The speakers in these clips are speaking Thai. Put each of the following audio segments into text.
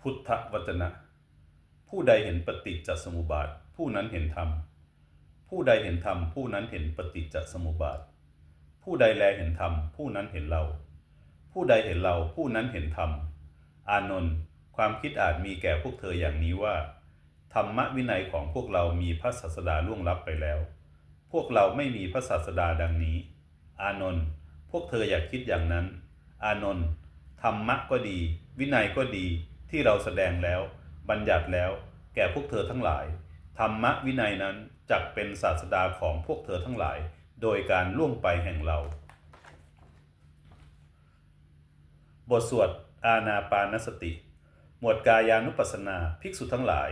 พุทธวจนะ ผู้ใดเห็นปฏิจจสมุปบาท ผู้นั้นเห็นธรรม ผู้ใดเห็นธรรม ผู้นั้นเห็นปฏิจจสมุปบาท ผู้ใดแลเห็นธรรม ผู้นั้นเห็นเรา ผู้ใดเห็นเรา ผู้นั้นเห็นธรรม อานนท์ ความคิดอาจมีแก่พวกเธออย่างนี้ว่า ธรรมวินัยของพวกเรามีพระศาสดาล่วงลับไปแล้ว พวกเราไม่มีพระศาสดาดังนี้ อานนท์ พวกเธออย่าคิดอย่างนั้น อานนท์ ธรรมะก็ดี วินัยก็ดี ที่เราแสดงแล้ว บัญญัติแล้ว แก่พวกเธอทั้งหลาย ธรรมะวินัยนั้นจักเป็นศาสดาของพวกเธอทั้งหลาย โดยการล่วงไปแห่งเรา บทสวดอาณาปานสติ หมวดกายานุปัสสนา ภิกษุทั้งหลาย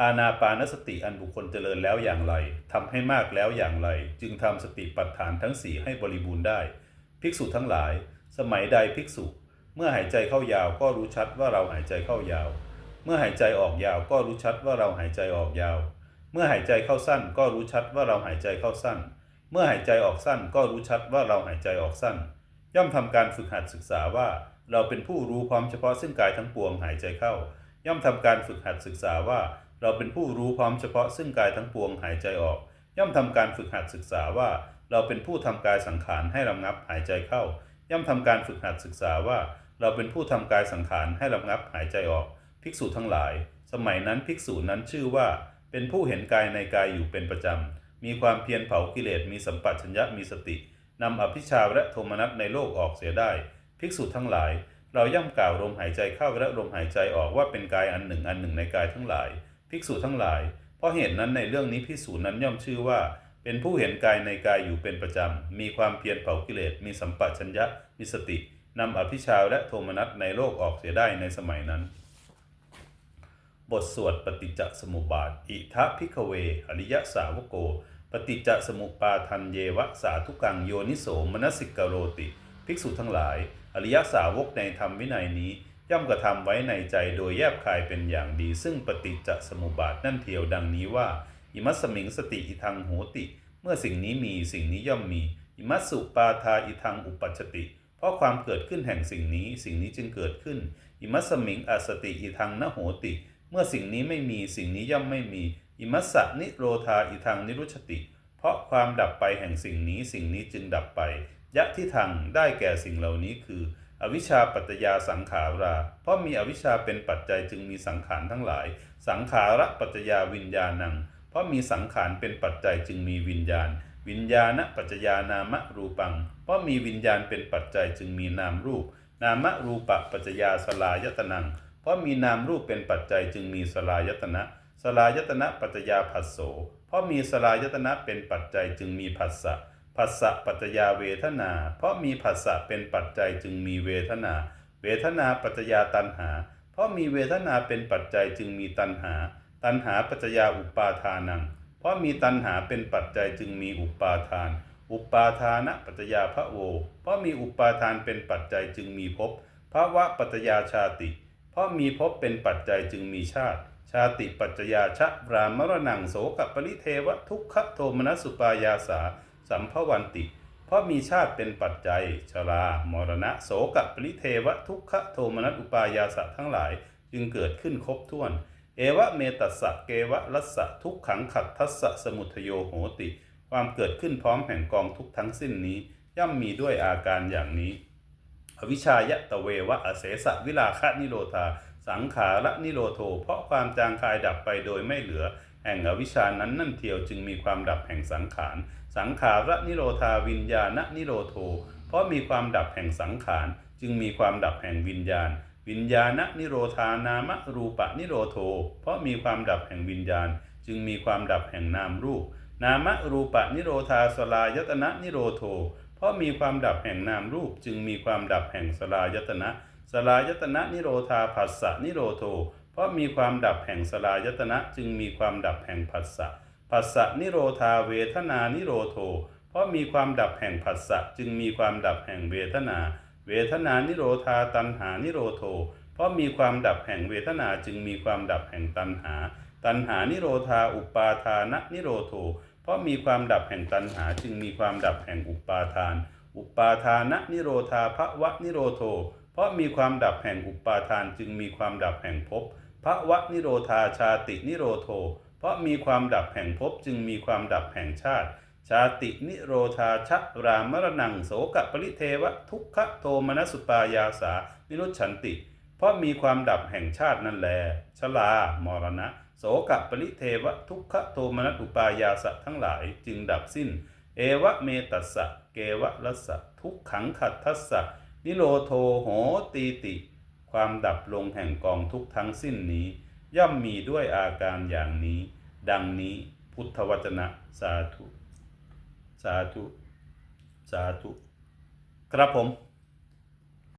อาณาปานสติอันบุคคลเจริญแล้วอย่างไรทำให้มากแล้วอย่างไร จึงทำสติปัฏฐานทั้งสี่ให้บริบูรณ์ได้ ภิกษุทั้งหลาย สมัยใดภิกษุ เมื่อหายใจเข้ายาวก็รู้ชัดว่าเราหายใจเข้ายาว เมื่อหายใจออกยาวก็รู้ชัดว่าเราหายใจออกยาว เมื่อหายใจเข้าสั้นก็รู้ชัดว่าเราหายใจเข้าสั้น เมื่อหายใจออกสั้นก็รู้ชัดว่าเราหายใจออกสั้น ย่อมทำการฝึกหัดศึกษาว่า เราเป็นผู้รู้พร้อมเฉพาะซึ่งกายทั้งปวงหายใจเข้า ย่อมทำการฝึกหัดศึกษาว่า เราเป็นผู้รู้พร้อมเฉพาะซึ่งกายทั้งปวงหายใจออก ย่อมทำการฝึกหัดศึกษาว่า เราเป็นผู้ทำกายสังขารให้ระงับหายใจเข้า ย่อมทำการฝึกหัดศึกษาว่า เราเป็นผู้ทำกายสังขารให้ระงับหายใจออก ภิกษุทั้งหลาย สมัยนั้นภิกษุนั้นชื่อว่า เป็นผู้เห็นกายในกายอยู่เป็นประจำ มีความเพียรเผากิเลส มีสัมปัชัญญะ มีสตินำอภิชาและโทมนัสในโลกออกเสียได้ ภิกษุทั้งหลาย เราย่อมกล่าวลมหายใจเข้าและลมหายใจออกว่าเป็นกายอันหนึ่งอันหนึ่งในกายทั้งหลาย ภิกษุทั้งหลาย เพราะเหตุนั้นในเรื่องนี้ภิกษุนั้นย่อมชื่อว่า เป็นผู้เห็นกายในกายอยู่เป็นประจำ มีความเพียรเผากิเลส มีสัมปชัญญะ มีสติ นำอภิชาและโทมนัสในโลกออกเสียได้ในสมัยนั้น บทสวดปฏิจจสมุปบาท อิทะพิกเว อริยสาวโก ปฏิจจสมุปปาทันเยวะสาธุกังโยนิโสมนสิกโรติ ภิกษุทั้งหลาย อริยสาวกในธรรมวินัยนี้ ย่อมกระทำไว้ในใจโดยแยบคายเป็นอย่างดี ซึ่งปฏิจจสมุปบาทนั่นเทียวดังนี้ว่า อิมัสมิงสติอิทังโหติ เมื่อสิ่งนี้มีสิ่งนี้ย่อมมี อิมัสสุปาทาอิทังอุปัชติ เพราะความเกิดขึ้นแห่งสิ่งนี้ สิ่งนี้จึงเกิดขึ้น อิมัสมิงอสติอิทังนโหติ เมื่อสิ่งนี้ไม่มีสิ่งนี้ย่อมไม่มี อิมัสสนิโรธาอิทังนิรุชติ เพราะความดับไปแห่งสิ่งนี้สิ่งนี้จึงดับไป ยะที่ทางได้แก่สิ่งเหล่านี้คือ อวิชชาปัจจยาสังขารา เพราะมีอวิชชาเป็นปัจจัยจึงมีสังขารทั้งหลาย สังขาระปัจจยาวิญญาณัง เพราะมีสังขารเป็นปัจจัยจึงมีวิญญาณ วิญญาณปัจจยานามรูปัง เพราะมีวิญญาณเป็นปัจจัยจึงมีนามรูป นามรูปะปัจจยาสลายตนัง เพราะมีนามรูปเป็นปัจจัยจึงมีสลายตนะ สลายตนะปัจจยาผัสโส เพราะมีสลายตนะเป็นปัจจัยจึงมีผัสสะ ผัสสะปัจจยาเวทนา เพราะมีผัสสะเป็นปัจจัยจึงมีเวทนา เวทนาปัจจยาตันหา เพราะมีเวทนาเป็นปัจจัยจึงมีตันหา ตันหาปัจจยาอุปาทานัง เพราะมีตันหาเป็นปัจจัยจึงมีอุปาทาน อุปาทานะปัจจยาพระโว เพราะมีอุปาทานเป็นปัจจัยจึงมีภพภาวะปัจจยาชาติ เพราะมีภพเป็นปัจจัยจึงมีชาติ ชาติปัจจยาชะรามรณังโสกปริเทวทุกขโทมนสสุปายาสา สัมภวันติ เพราะมีชาติเป็นปัจจัย ชรามรณะโสกปริเทวทุกขโทมนัสอุปายาสะทั้งหลายจึงเกิดขึ้นครบถ้วน เอวะเมตัสสะเกวะรัสสะทุกขังขัดทัสสะสมุทโยโหติ ความเกิดขึ้นพร้อมแห่งกองทุกทั้งสิ้นนี้ ย่อมมีด้วยอาการอย่างนี้ อวิชายะตะเววะอเสสะวิลาคะนิโรธา สังขาระนิโรโท เพราะความจางคายดับไปโดยไม่เหลือ แห่งอวิชชานั้นนั่นเทียวจึงมีความดับแห่งสังขาร สังขาระนิโรธาวิญญาณนิโรโท เพราะมีความดับแห่งสังขาร จึงมีความดับแห่งวิญญาณ วิญญาณนิโรธานามรูปนิโรโท เพราะมีความดับแห่งวิญญาณ จึงมีความดับแห่งนามรูป นามรูปนิโรธาสลายตนะนิโรโท เพราะมีความดับแห่งนามรูป จึงมีความดับแห่งสลายตนะสลายตนะนิโรธาผัสสะนิโรโท เพราะมีความดับแห่งสลายตนะจึงมีความดับแห่งผัสสะผัสสะนิโรธาเวทนานิโรโท เพราะมีความดับแห่งผัสสะจึงมีความดับแห่งเวทนา เวทนานิโรธาตัณหานิโรโท เพราะมีความดับแห่งเวทนาจึงมีความดับแห่งตัณหา ตัณหานิโรธาอุปาทานนิโรโท เพราะมีความดับแห่งตัณหาจึงมีความดับแห่งอุปาทาน อุปาทานนิโรธาภวะนิโรโท เพราะมีความดับแห่งอุปาทานจึงมีความดับแห่งภพพระวะนิโรธาชาตินิโรโท เพราะมีความดับแห่งภพจึงมีความดับแห่งชาติ ชาตินิโรธาชะรามรณังโสกะปริเทวะทุกขโทมนสุปายาสานิรุชฉันติ เพราะมีความดับแห่งชาตินั่นแล ชลามรณะ โสกะปริเทวะทุกขโทมนัสอุปายาสะทั้งหลายจึงดับสิ้น เอวะเมตัสสะเกวะลัสสะทุกขังขัดทัสสะนิโรโทโหตีติ ความดับลงแห่งกองทุกทั้งสิ้นนี้ ย่อมมีด้วยอาการอย่างนี้ ดังนี้พุทธวจนะสาธุ สาธุสาธุครับผม